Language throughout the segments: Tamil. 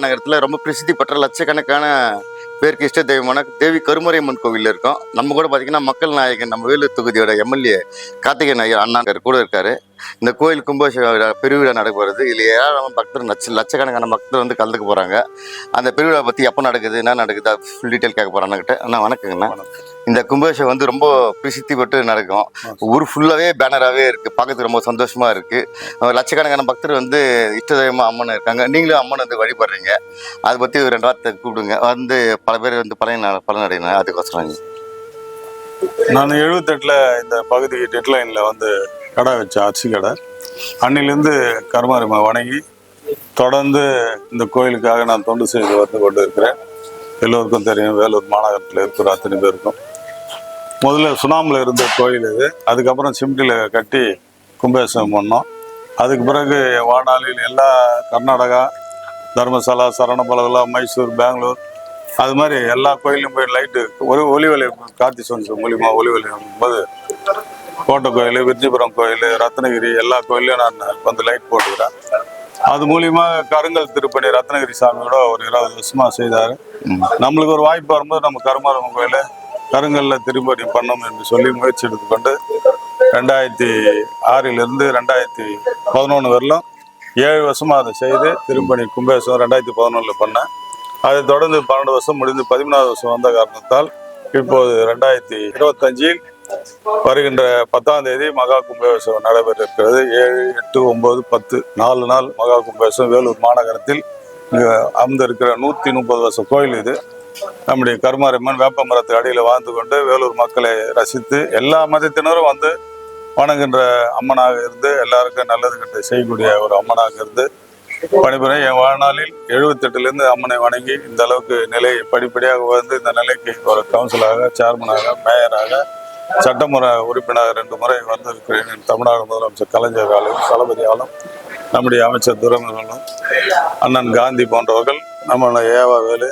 மாநகரத்தில் ரொம்ப பிரசித்தி பெற்ற லட்சக்கணக்கான பேருக்கு இஷ்ட தெய்வமான தேவி கருமறையம்மன் கோவில் இருக்கோம். நம்ம கூட பார்த்தீங்கன்னா மக்கள் நாயகன் நம்ம வேலூர் தொகுதியோட எம்எல்ஏ கார்த்திகேயன் ஐயர் அண்ணா கூட இருக்காரு. இந்த கோயில் கும்பாபிஷேக விழா பெருவிழா நடக்கிறது இதில் ஏராளமான பக்தர் லட்ச லட்சக்கணக்கான பக்தர் வந்து கலந்துக்க போகிறாங்க அந்த பெருவிழா பற்றி எப்போ நடக்குது என்ன நடக்குது ஃபுல் டீட்டெயில் கேட்க போகிறாங்கக்கிட்ட அண்ணா வணக்கங்கண்ணா. இந்த கும்பாபிஷேகம் வந்து ரொம்ப பிரசித்தி பெற்று நடக்கும் ஊர் ஃபுல்லாகவே பேனராகவே இருக்குது பார்க்கறதுக்கு ரொம்ப சந்தோஷமாக இருக்குது லட்சக்கணக்கான பக்தர் வந்து இஷ்ட தெய்வமாக அம்மன் இருக்காங்க. நீங்களும் அம்மன் வந்து வழிபடுறீங்க. அதை பற்றி ஒரு ரெண்டு வார்த்தை கூப்பிடுங்க. வந்து பல பேர் வந்து பலன் பலனடையின அதுக்கோசரம். நான் எழுபத்தெட்டில் இந்த பகுதி டெட்லைனில் வந்து கடை வச்சேன் அரிசி கடை. அன்னிலேருந்து கருமாரிமா வணங்கி தொடர்ந்து இந்த கோயிலுக்காக நான் தொண்டு செய்து வந்து கொண்டு இருக்கிறேன் எல்லோருக்கும் தெரியும் வேலூர் மாநகரத்தில் இருக்கிற அத்தனை பேருக்கும். முதல்ல சுனாமில் இருந்த கோயில் இது. அதுக்கப்புறம் சிம்டியில் கட்டி கும்பாபிஷேகம் பண்ணோம். அதுக்கு பிறகு வானாளியில் எல்லா கர்நாடகா தர்மசாலா சரணபலகலா மைசூர் பெங்களூர் அது மாதிரி எல்லா கோயிலும் போய் லைட்டு ஒரு ஒளிவலை கார்த்தி சொன்ன மூலியமா ஒளிவலை போது கோட்டை கோயில் விருஞ்சிபுரம் கோயில் ரத்னகிரி எல்லா கோயிலையும் நான் வந்து லைட் போட்டுக்கிறேன். அது மூலியமா கருங்கல் திருப்பணி ரத்னகிரி சாமியோட ஒரு இருபது வருஷமா செய்தாரு. நம்மளுக்கு ஒரு வாய்ப்பு வரும்போது நம்ம கருமாரம் கோயில் கருங்கல்ல திருப்பணி பண்ணோம் என்று சொல்லி முயற்சி எடுத்துக்கொண்டு ரெண்டாயிரத்தி ஆறிலிருந்து ரெண்டாயிரத்தி பதினொன்று வரலும் ஏழு வருஷமா அதை செய்து திருப்பணி கும்பேசம் ரெண்டாயிரத்தி பதினொன்றில் பண்ணேன். அதை தொடர்ந்து பன்னெண்டு வருஷம் முடிந்து பதிமூணாவது வருஷம் வந்த காரணத்தால் இப்போது ரெண்டாயிரத்தி இருபத்தஞ்சில் வருகின்ற பத்தாம் தேதி மகா கும்பாபிஷேகம் நடைபெற இருக்கிறது ஏழு எட்டு ஒன்பது பத்து நாலு நாள் மகா கும்பாபிஷேகம் வேலூர் மாநகரத்தில். அமர்ந்து இருக்கிற நூற்றி முப்பது வருஷம் கோயில் இது. நம்முடைய கருமாரியம்மன் வேப்ப மரத்து அடியில் வாழ்ந்து கொண்டு வேலூர் மக்களை ரசித்து எல்லா மதத்தினரும் வந்து வணங்குகின்ற அம்மனாக இருந்து எல்லாருக்கும் நல்லது கெட்ட செய்யக்கூடிய ஒரு அம்மனாக இருந்து பணிபுரியும் என் வாழ்நாளில் எழுபத்தெட்டுலேருந்து அம்மனை வணங்கி இந்த அளவுக்கு நிலை படிப்படியாக வந்து இந்த நிலைக்கு ஒரு கவுன்சிலாக சேர்மனாக மேயராக சட்டமுறை உறுப்பினராக ரெண்டு முறை வந்திருக்கிறேன். என் தமிழ்நாடு முதலமைச்சர் கலைஞர் ஆளும் தளபதி நம்முடைய அமைச்சர் துரைமுருகனும் அண்ணன் காந்தி போன்றவர்கள் நம்ம ஏவா வேலு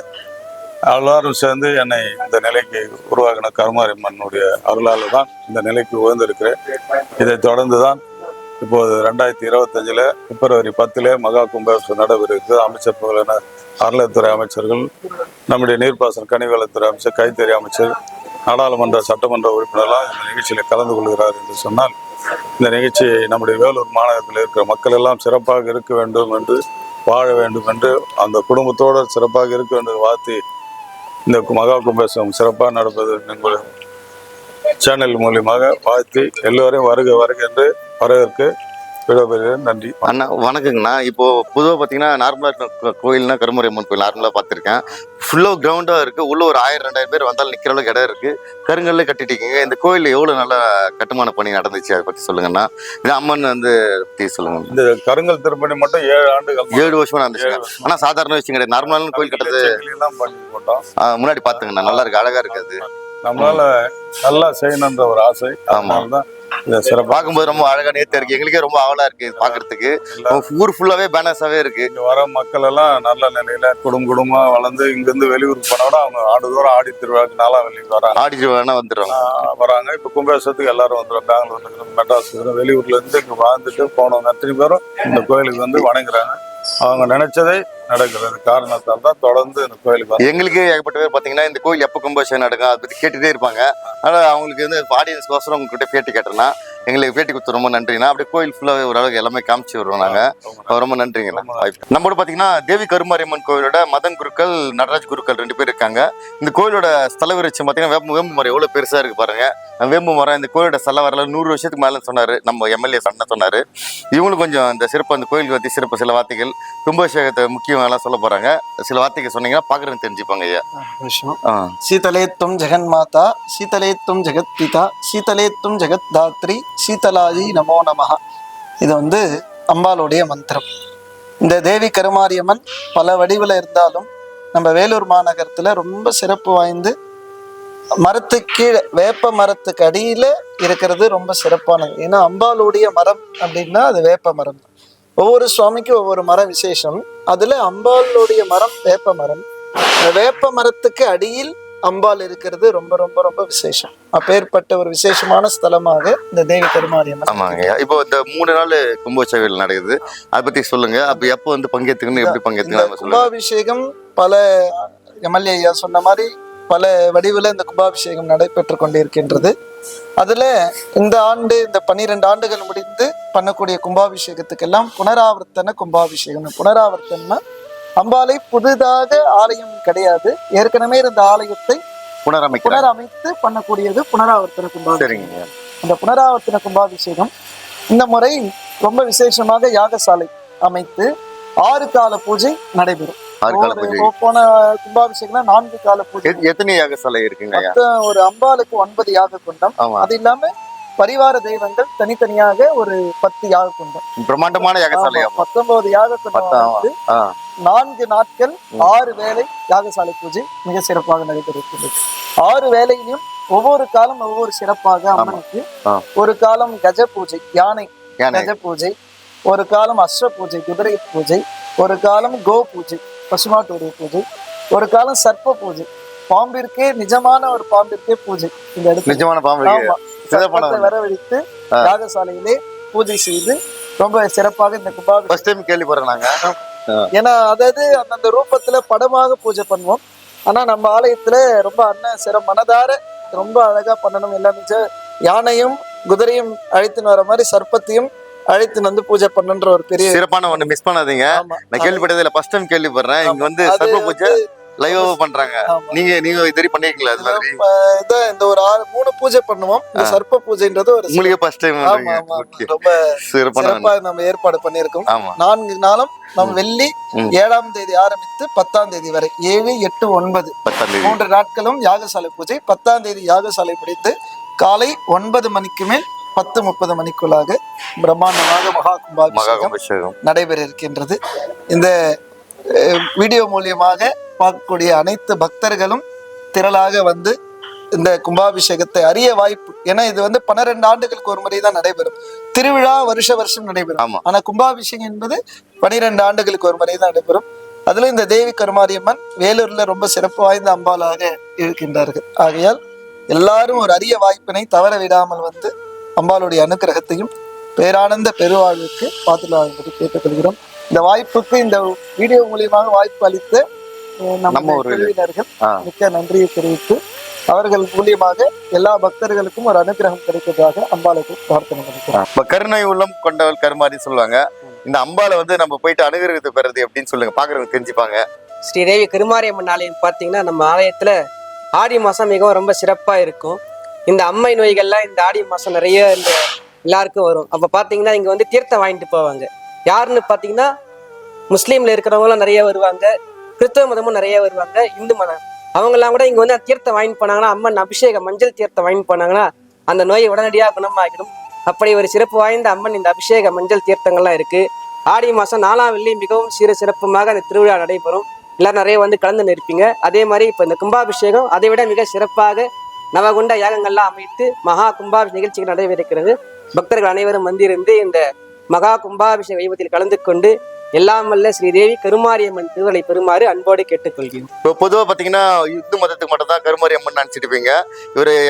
எல்லாரும் சேர்ந்து என்னை இந்த நிலைக்கு உருவாக்கின கருமாரியம்மனுடைய அருளால் தான் இந்த நிலைக்கு உயர்ந்திருக்கிறேன். இதை தொடர்ந்து தான் இப்போது ரெண்டாயிரத்தி இருபத்தஞ்சில் பிப்ரவரி பத்தில் மகா கும்பாபிஷேகம் நடைபெறுகிறது. அமைச்சர் முதலான அறநிலையத்துறை அமைச்சர்கள் நம்முடைய நீர்ப்பாசன கனிவளத்துறை அமைச்சர் கைத்தறி அமைச்சர் நாடாளுமன்ற சட்டமன்ற உறுப்பினர்லாம் இந்த நிகழ்ச்சியில் கலந்து கொள்கிறார் என்று சொன்னால் இந்த நிகழ்ச்சியை நம்முடைய வேலூர் மாநகரத்தில் இருக்கிற மக்கள் எல்லாம் சிறப்பாக இருக்க வேண்டும் என்று வாழ வேண்டும் என்று அந்த குடும்பத்தோடு சிறப்பாக இருக்க வேண்டும் என்று வாழ்த்தி இந்த மகா கும்பேசம் சிறப்பாக நடப்பது எங்கள் சேனல் மூலியமாக வாழ்த்தி எல்லோரையும் வருக வருக என்று வரவேற்க நன்றி. அண்ணா வணக்கங்கண்ணா. இப்போ பொதுவாக பார்த்தீங்கன்னா நார்மலாக கோயில்னா கருமரியம்மன் கோயில் நார்மலாக பார்த்துருக்கேன் ஃபுல்லாக கிரவுண்டாக இருக்குது உள்ள ஒரு ஆயிரம் ரெண்டாயிரம் பேர் வந்தாலும் நிற்கிற அளவுக்கு இடம் இருக்குது கருங்கல்ல கட்டிட்டீங்க இந்த கோயில் எவ்வளோ நல்லா கட்டுமான பணி நடந்துச்சு? அதை பற்றி சொல்லுங்கண்ணா. இது அம்மன் வந்து பற்றி சொல்லுங்க இந்த கருங்கல் திருப்பணி மட்டும் ஏழு ஆண்டுகள் ஏழு வருஷமா நடந்துச்சுங்க ஆனால் சாதாரண விஷயம் கிடையாது. நார்மலான கோயில் கட்டுறது முன்னாடி பார்த்துங்கண்ணா நல்லா இருக்கு. அழகா இருக்கு அது நம்மளால நல்லா செய்யணுன்ற ஒரு ஆசை. அதனால தான் சிறப்பாக பார்க்கும்போது ரொம்ப அழகா நேர்த்தியா இருக்கு. எங்களுக்கே ரொம்ப ஆவலா இருக்கு இது பார்க்கிறதுக்கு ஊர் ஃபுல்லாவே பேனர்ஸாவே இருக்கு. இங்க வர மக்கள் எல்லாம் நல்ல நிலையில குடும்ப குடும்பமா வளர்ந்து இங்க இருந்து வெளியூருக்கு போனா கூட அவங்க ஆண்டுதோறும் ஆடி திருவிழாக்கு நாலாம் வெளிக்கு வராங்க. ஆடிட்டு வேணா வந்துடுறாங்க. வராங்க. இப்ப கும்பாபிஷேகத்துக்கு எல்லாரும் வந்துடும் பெங்களூர்ல இருந்து வெளியூர்ல இருந்து இங்க வாழ்ந்துட்டு போனவங்க அத்தனை பேரும் இந்த கோயிலுக்கு வந்து வணங்குறாங்க. அவங்க நினைச்சதை நடக்கிறது காரணத்தால் தான் தொடர்ந்து இந்த கோயிலுக்கு எங்களுக்கே ஏகப்பட்ட பேர் பாத்தீங்கன்னா இந்த கோயில் எப்போ கும்பாபிஷேகம் நடக்கும் அதை பத்தி கேட்டுட்டே இருப்பாங்க. அதனால அவங்களுக்கு வந்து ஆடியன்ஸ்க்கோசரம் உங்ககிட்ட பேட்டி கேட்டோம்னா எங்களுக்கு பேட்டி கொடுத்து ரொம்ப நன்றிண்ணா அப்படியே கோயில் ஃபுல்லாவே ஓரளவுக்கு எல்லாமே காமிச்சு வருவோம் நாங்க. ரொம்ப நன்றிங்கண்ணா. நம்மளோட பாத்தீங்கன்னா தேவி கருமாரியம்மன் கோயிலோட மதன் குருக்கள் நடராஜ் குருக்கள் ரெண்டு பேர் இருக்காங்க. இந்த கோயிலோட ஸ்தல விருட்சம் பாத்தீங்கன்னா வேம்பு வேம்பு மரம் எவ்வளவு பெருசா இருக்கு பாருங்க. வேம்பு மரம் இந்த கோயிலோட ஸ்தல வரல நூறு வருஷத்துக்கு மேல சொன்னாரு. நம்ம எம்எல்ஏ சொன்ன சொன்னாரு? இவங்களும் கொஞ்சம் இந்த சிறப்பு அந்த கோயிலுக்கு பத்தி சிறப்பு சில வார்த்தைகள் கும்பாபிஷேகத்தை முக்கியம் எல்லாம் சொல்ல போறாங்க. சில வார்த்தைகள் சொன்னீங்கன்னா பாக்குறதுக்கு தெரிஞ்சுப்பாங்க ஐயா. விஷயம். ஆ. சீதலே துவம் ஜெகன்மாதா சீதலே துவம் ஜெகத்பிதா சீதலே துவம் ஜெகத்தாத்ரி சீதலாஜி நமோ நமஹ. இது வந்து அம்பாளுடைய மந்திரம். இந்த தேவி கருமாரியம்மன் பல வடிவில் இருந்தாலும் நம்ம வேலூர் மாநகரத்தில் ரொம்ப சிறப்பு வாய்ந்து மரத்துக்கு கீழே வேப்ப மரத்துக்கு அடியில் இருக்கிறது ரொம்ப சிறப்பானது. ஏன்னா அம்பாளுடைய மரம் அப்படின்னா அது வேப்ப மரம் ஒவ்வொரு சுவாமிக்கும் ஒவ்வொரு மரம் விசேஷம். அதுல அம்பாளுடைய மரம் வேப்ப மரம். இந்த வேப்ப மரத்துக்கு அடியில் அம்பாள் இருக்கிறது ரொம்ப ரொம்ப ரொம்ப விசேஷம். அப்பேற்பட்ட ஒரு விசேஷமான ஸ்தலமாக இந்த தேவி கருமாரியம்மன் ஆமாங்க. இப்போ இந்த மூணு நாள் கும்போற்சவில் நடக்குது. அதை பத்தி சொல்லுங்க. அப்ப எப்போ வந்து பங்கேற்றுக்கணும் எப்படி சொல்லுங்க. கும்பாபிஷேகம் பல எம்எல்ஏ ஐயா சொன்ன மாதிரி பல வடிவில் இந்த கும்பாபிஷேகம் நடைபெற்று கொண்டிருக்கின்றது. அதுல இந்த ஆண்டு இந்த பன்னிரெண்டு ஆண்டுகள் முடிந்து பண்ணக்கூடிய கும்பாபிஷேகத்துக்கெல்லாம் புனராவர்த்தன கும்பாபிஷேகம். புனராவர்த்தனா அம்பாலை புதிதாக ஆலயம் கிடையாது. ஏற்கனவே இருந்த ஆலயத்தை புனரமைக்கிறேன் புனரமைத்து பண்ணக்கூடியது புனராவர்த்தன கும்பாபிஷேகம். அந்த புனராவர்த்தன கும்பாபிஷேகம் இந்த முறை ரொம்ப விசேஷமாக யாகசாலை அமைத்து ஆறு கால பூஜை நடைபெறும். ஆறு பூஜை. போன கும்பாபிஷேகம்னா நான்கு கால பூஜை. எத்- எத்தனை யாகசாலை இருக்குங்க மொத்தம் ஒரு அம்பாளுக்கு ஒன்பது யாக குண்டம். அது இல்லாம பரிவார தெய்வங்கள் தனித்தனியாக ஒரு பத்து யாக குண்டம். பிரம்மாண்டமான யாகசாலை பத்தொன்பது யாக குண்டம் நான்கு நாட்கள். ஆறு வேளை யாகசாலை பூஜை மிக சிறப்பாக நடைபெறுகிறது. ஆறு வேளையிலும் ஒவ்வொரு காலம் ஒவ்வொரு சிறப்பாக அம்மனுக்கு. ஒரு காலம் கஜ பூஜை யானை யானை. கஜ பூஜை ஒரு காலம் அஸ்வ பூஜை குதிரை பூஜை ஒரு காலம் கோ பூஜை. பசுமாட்டுடைய பூஜை. ஒரு காலம் சர்ப்ப பூஜை. பாம்பிற்கே நிஜமான ஒரு பாம்பிற்கே பூஜை. இந்த இடத்துல நிஜமான பாம்பு வரவழைத்து. யாகசாலையிலே பூஜை செய்து ரொம்ப சிறப்பாக இந்த கும்பாபிஷேகம் ஃபர்ஸ்ட் டைம் கேள்விப்படுறேன் நாங்க ஏன்னா அதாவது அந்தந்த ரூபத்துல படமாக பூஜை பண்ணுவோம். ஆனா நம்ம ஆலயத்துல ரொம்ப அண்ணன் சிற மனதார ரொம்ப அழகா பண்ணணும். எல்லாம் யானையும் குதிரையும் அழைத்துன்னு வர மாதிரி சர்ப்பத்தையும் அழைத்துன்னு வந்து பூஜை பண்ணுன்ற ஒரு பெரிய சிறப்பான ஒண்ணு மிஸ் பண்ணாதீங்க. நான் கேள்விப்பட்டதுல ஃபர்ஸ்ட் டைம் கேள்விப்படுறேன். இங்க வந்து சர்வ பூஜை லைவ் பண்றாங்க. நீங்க நீங்க இது பண்ணிருக்கீங்களா அது மாதிரி? நம்ம இத இந்த ஒரு ஆறு மூணு பூஜை பண்ணுவோம். இந்த. சர்ப்ப பூஜைன்றது ஒரு உங்களுக்கே ஃபர்ஸ்ட் டைம் ரொம்ப சிறப்பான ஒண்ணு. சிறப்பா நம்ம ஏற்பாடு பண்ணியிருக்கோம். நான்கு நாளும் நம்ம வெள்ளி. ஏழாம் தேதி ஆரம்பித்து பத்தாம் தேதி வரை ஏழு எட்டு ஒன்பது. மூன்று நாட்களும் யாகசாலை பூஜை பத்தாம் தேதி யாகசாலை முடித்து காலை ஒன்பது மணிக்கு மேல் பத்து முப்பது மணிக்குள்ளாக பிரம்மாண்டமாக மகா கும்பாபிஷேகம் நடைபெற இருக்கின்றது இந்த வீடியோ மூலியமாக பார்க்கக்கூடிய அனைத்து பக்தர்களும் திரளாக வந்து இந்த கும்பாபிஷேகத்தை அறிய வாய்ப்பு ஏன்னா இது வந்து பன்னிரெண்டு ஆண்டுகளுக்கு ஒரு முறை தான் நடைபெறும். திருவிழா வருஷ வருஷம் நடைபெறும். ஆனா கும்பாபிஷேகம் என்பது பனிரெண்டு ஆண்டுகளுக்கு ஒரு முறை தான் நடைபெறும். அதுல இந்த தேவி கருமாரியம்மன் வேலூர்ல ரொம்ப சிறப்பு வாய்ந்த அம்பாளாக இருக்கின்றார்கள். ஆகையால் எல்லாரும் ஒரு அரிய வாய்ப்பினை தவற விடாமல் வந்து அம்பாளுடைய அனுக்கிரகத்தையும் பேரானந்த பெருவாழ்வுக்கு பார்த்துலாகும்படி கேட்டுக்கொள்கிறோம். இந்த வாய்ப்புக்கு இந்த வீடியோ மூலியமாக வாய்ப்பு அளித்த நம்ம ஆ. மிக்க நன்றியை தெரிவித்து அவர்கள் மூலியமாக எல்லா பக்தர்களுக்கும் ஒரு அனுகிரகம் கிடைப்பதாக அம்பாளுக்கு பிரார்த்தனை பண்ணிக்கிறோம். இப்ப கருணை உள்ளம் கொண்டவள் கருமாரி சொல்லுவாங்க. இந்த அம்பால வந்து நம்ம போயிட்டு அனுகிரகத்தை பெறது எப்படின்னு சொல்லுங்க. பாக்குறவங்க தெரிஞ்சுப்பாங்க. ஸ்ரீதேவி கருமாரியம்மன் ஆலயம் பார்த்தீங்கன்னா நம்ம ஆலயத்தில் ஆடி மாதம் மிகவும் ரொம்ப சிறப்பாக இருக்கும். இந்த அம்மை நோய்கள்லாம் இந்த ஆடி மாதம் நிறைய இந்த எல்லாருக்கும் வரும். அப்போ பார்த்தீங்கன்னா இங்கே வந்து தீர்த்தம் வாங்கிட்டு போவாங்க. யாருன்னு பார்த்தீங்கன்னா முஸ்லீமில் இருக்கிறவங்களாம் நிறைய வருவாங்க. கிறிஸ்தவ மதமும் நிறைய வருவாங்க. இந்து மதம். அவங்கெல்லாம் கூட இங்கே வந்து தீர்த்தம் வாங்கிட்டு போனாங்கன்னா அம்மன் அபிஷேகம் மஞ்சள் தீர்த்தம் வாங்கிட்டு போனாங்கன்னா அந்த நோயை உடனடியாக குணமாகிடும். அப்படி ஒரு சிறப்பு வாய்ந்த அம்மன் இந்த அபிஷேக மஞ்சள் தீர்த்தங்கள்லாம் இருக்குது ஆடி மாதம் நாலாம் வெள்ளி மிகவும் சிறு சிறப்புமாக அந்த திருவிழா நடைபெறும். எல்லாம் நிறைய வந்து கலந்து நிற்பீங்க. அதே மாதிரி இப்போ இந்த கும்பாபிஷேகம் அதை விட மிக சிறப்பாக நவகுண்ட யாகங்கள்லாம் அமைத்து மகா கும்பாபிஷ நிகழ்ச்சிகள் நடைபெறுகிறது. பக்தர்கள் அனைவரும் வந்திருந்து இந்த மகா கும்பாபிஷேக வைபத்தில் கலந்து கொண்டு எல்லாம் வல்ல ஸ்ரீதேவி கருமாரியம்மன் திருவலை பெறுமாறு அன்போடு கேட்டுக்கொள்கிறேன். இப்போ பொதுவாக பார்த்தீங்கன்னா இந்து மதத்துக்கு மட்டும் தான் கருமாரியம்மன் அம்மன் இவர் இருப்பீங்க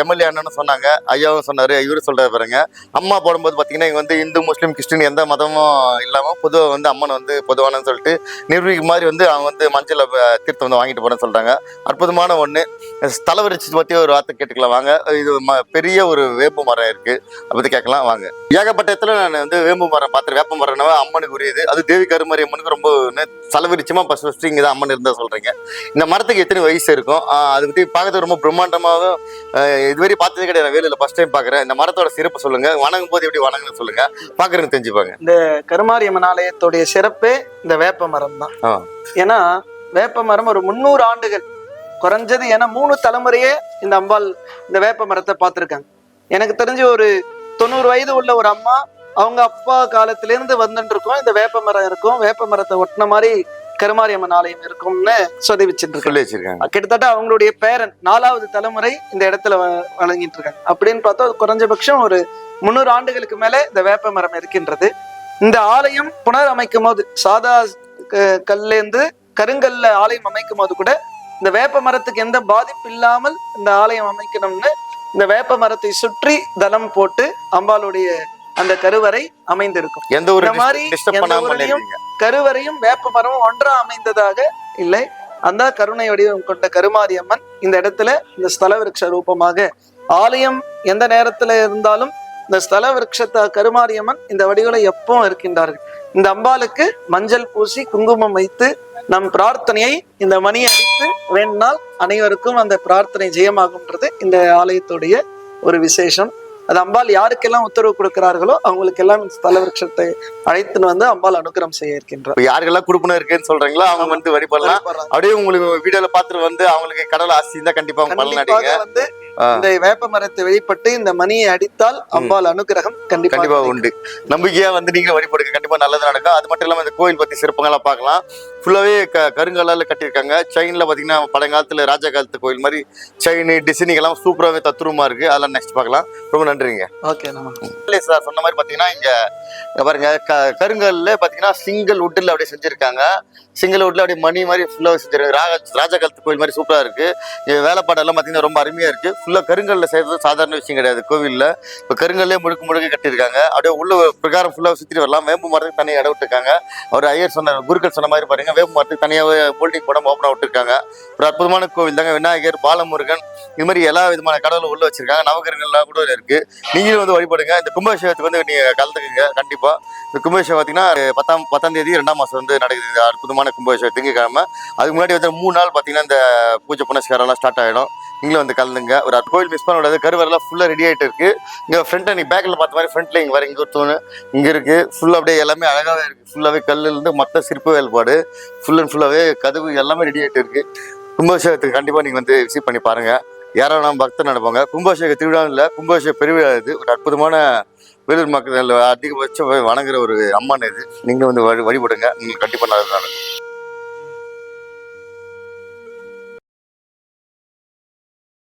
எம்எல்ஏ அண்ணனும் சொன்னாங்க ஐயாவும் சொன்னார் இவரு சொல்கிறார் பாருங்க. அம்மா போடும்போது பார்த்தீங்கன்னா இங்கே வந்து இந்து முஸ்லீம் கிறிஸ்டின் எந்த மதமும் இல்லாமல் பொதுவாக வந்து அம்மன் வந்து பொதுவானு சொல்லிட்டு நிர்வகிக்கு மாதிரி வந்து அவங்க வந்து மஞ்சள் தீர்த்தம் வந்து வாங்கிட்டு போகிறேன்னு சொல்கிறாங்க அற்புதமான ஒன்று தலைவரிச்சு பத்தி ஒரு வார்த்தை கேட்டுக்கலாம். வாங்க. இது ம- பெரிய ஒரு வேம்பு மரம் இருக்கு. அதை பத்தி கேட்கலாம். வாங்க. ஏகப்பட்ட இடத்துல நான் வந்து வேம்பு மரம் பார்த்து வேப்ப மரம்னா அம்மனுக்கு உரியது அது தேவி கருமாரி அம்மனுக்கு ரொம்ப செலவரிச்சமா ஃபர்ஸ்ட் ஃபர்ஸ்ட் இங்கே தான் அம்மன் இருந்தா சொல்றீங்க. இந்த மரத்துக்கு எத்தனை வயசு இருக்கும்? அதை பத்தி பார்க்கறதுக்கு ரொம்ப பிரம்மாண்டமாகவும் இதுவரை பார்த்ததே கிடையாது. வேலையில் ஃபர்ஸ்ட் டைம் பார்க்குறேன். இந்த மரத்தோட சிறப்பு சொல்லுங்க. வணங்கும் போது எப்படி வணங்கணும்னு சொல்லுங்க. பார்க்குறவங்க தெரிஞ்சுப்பாங்க. கருமாரியம்மன் ஆலயத்துடைய சிறப்பே இந்த வேப்ப மரம் தான். ஏன்னா வேப்ப மரம் ஒரு முந்நூறு ஆண்டுகள் குறைஞ்சது ஏன்னா மூணு தலைமுறையே இந்த அம்பாள் இந்த வேப்ப மரத்தை பார்த்துருக்காங்க. எனக்கு தெரிஞ்சு ஒரு தொண்ணூறு வயது உள்ள ஒரு அம்மா அவங்க அப்பா காலத்துல இருந்து வந்துட்டு இருக்கோம் இந்த வேப்ப மரம் இருக்கும். வேப்ப மரத்தை ஒட்டின மாதிரி கருமாரியம்மன் ஆலயம் இருக்கும்னு சொல்லி வச்சுட்டு சொல்லி வச்சிருக்காங்க கிட்டத்தட்ட அவங்களுடைய பேரன் நாலாவது தலைமுறை இந்த இடத்துல வழங்கிட்டு இருக்காங்க அப்படின்னு பார்த்தா குறைஞ்சபட்சம் ஒரு முந்நூறு ஆண்டுகளுக்கு மேல இந்த வேப்ப மரம் இருக்கின்றது. இந்த ஆலயம் புனரமைக்கும் போது சாதா க- கல்லேந்து கருங்கல்ல ஆலயம் அமைக்கும் போது கூட இந்த வேப்ப மரத்துக்கு எந்த பாதிப்பு இல்லாமல் இந்த ஆலயம் அமைக்கணும்னு இந்த வேப்ப மரத்தை சுற்றி தளம் போட்டு அம்பாளுடைய அந்த கருவறை அமைந்திருக்கும். எந்த ஒரு மாதிரி கருவறையும் வேப்ப மரமும் ஒன்றா அமைந்ததாக இல்லை. அந்த கருணை வடிவம் கொண்ட கருமாரியம்மன் இந்த இடத்துல இந்த ஸ்தல விருட்ச ரூபமாக ஆலயம் எந்த நேரத்துல இருந்தாலும் இந்த ஸ்தல விருட்சத்த கருமாரியம்மன் இந்த வடிகளை எப்பவும் இருக்கின்றார்கள். இந்த அம்பாளுக்கு மஞ்சள் பூசி குங்குமம் வைத்து நம் பிரார்த்தனையை இந்த மணி அடித்து வேண்டினால் அனைவருக்கும் அந்த பிரார்த்தனை ஜெயமாகும்ன்றது இந்த ஆலயத்துடைய ஒரு விசேஷம். அது அம்பாள் யாருக்கெல்லாம் உத்தரவு கொடுக்கிறார்களோ அவங்களுக்கு எல்லாம் ஸ்தல விருட்சத்தை அழைத்துன்னு வந்து அம்பாள் அனுகிரகம் செய்ய இருக்கின்றார். யாருக்கெல்லாம் குடுப்பனம் இருக்குன்னு சொல்றீங்களோ அவங்க வந்து வழிபடலாம். அப்படியே உங்களுக்கு வீடியோல பாத்துட்டு வந்து அவங்களுக்கு கடவுள் ஆசி இருந்தா கண்டிப்பா அவங்க வந்து. இந்த வேப்ப மரத்தை வெளிப்பட்டு இந்த மணியை அடித்தால் அம்பாள் அனுகிரகம் கண்டிப்பா உண்டு. நம்பிக்கையா வந்து நீங்க வழிபடுங்க. கண்டிப்பா நல்லது நடக்கும். அது மட்டும் இல்லாம இந்த கோயில் பத்தி சிறப்புங்களாம் பார்க்கலாம். ஃபுல்லாவே க கருங்கல்லால கட்டியிருக்காங்க. செயின்ல பாத்தீங்கன்னா பழங்காலத்துல ராஜா காலத்து கோயில் மாதிரி செயின் டிசைனிங் எல்லாம் சூப்பராகவே தத்ரூபமா இருக்கு. அதெல்லாம் நெக்ஸ்ட் பார்க்கலாம். ரொம்ப நன்றிங்க. ஓகே நம்ம இல்லை சார் சொன்ன மாதிரி பார்த்தீங்கன்னா இங்கே பாருங்க க கருங்கல்ல பார்த்தீங்கன்னா சிங்கிள் வுட்டில் அப்படியே செஞ்சுருக்காங்க. சிங்கிள் வுட்டில் அப்படியே மணி மாதிரி ஃபுல்லாக செஞ்சிருக்காங்க. ராஜா ராஜா காலத்து கோயில் மாதிரி சூப்பராக இருக்குது வேலைப்பாடெல்லாம் பார்த்தீங்கன்னா ரொம்ப அருமையாக இருக்குது ஃபுல்லாக கருங்கல்ல செய்கிறது சாதாரண விஷயம் கிடையாது கோவிலில். இப்போ கருங்கல்லே முழுக்க முழுக்க கட்டியிருக்காங்க. அப்படியே உள்ள பிரகாரம் ஃபுல்லாக சுற்றிட்டு வரலாம். வேம்பு மரத்துக்கு தனியாக இடம் விட்டுருக்காங்க. அவர் ஐயர் சொன்ன குருக்கள் சொன்ன மாதிரி பாருங்க வேம்பு மரத்துக்கு தனியாகவே போல்டிங் படம் ஓப்பனாக விட்டுருக்காங்க. ஒரு அற்புதமான கோவில் தாங்க. விநாயகர் பாலமுருகன் இது மாதிரி எல்லா விதமான கடவுளும் உள்ள வச்சிருக்காங்க. நவகிரகங்கள்லாம் கூட இருக்கு. நீங்களும் வந்து வழிபடுங்க. இந்த கும்பாபிஷேகத்துக்கு வந்து நீங்க கலந்துக்குங்க. கண்டிப்பா. இந்த கும்பாபிஷேகம் பார்த்தீங்கன்னா பத்தாம் பத்தாம் தேதி ரெண்டாம் மாசம் வந்து நடக்குது. அற்புதமான கும்பாபிஷேகம் திங்கக்கிழமை. அதுக்கு முன்னாடி வந்து மூணு நாள் பார்த்தீங்கன்னா இந்த பூஜை புனஸ்காரம்லாம் ஸ்டார்ட் ஆகிடும் நீங்களும் வந்து கலந்துங்க. ஒரு அற்ப- கோயில் மிஸ் பண்ண கூடாது கருவரெல்லாம் ஃபுல்லாக ரெடி ஆகிட்டு இருக்கு. இங்கே ஃப்ரண்ட்டை நீ பேக்கில் பார்த்த மாதிரி ஃப்ரண்ட்ல இங்கே வர இங்கே ஒரு தூணு. இங்கே இருக்கு. ஃபுல்லாக அப்படியே எல்லாமே அழகாகவே இருக்கு. ஃபுல்லாகவே கல்லுலேருந்து மொத்த சிற்ப வேலைப்பாடு ஃபுல் அண்ட் ஃபுல்லாகவே கதவு எல்லாமே ரெடி ஆகிட்டு இருக்கு. கும்பாபிஷேகத்துக்கு கண்டிப்பாக நீங்கள் வந்து விசிட் பண்ணி பாருங்க. யாரெல்லாம் பக்தர் நடப்பாங்க கும்பாபிஷேக திருவிழா இல்லை கும்பாபிஷேக பெருவிழா இது. ஒரு அற்புதமான வேலூர் மக்கள் அதிகபட்சம் வணங்குற ஒரு அம்மான் இது. நீங்களும் வந்து வழி வழிபடுங்க. நீங்கள் கண்டிப்பாக நல்லா நடக்கும்.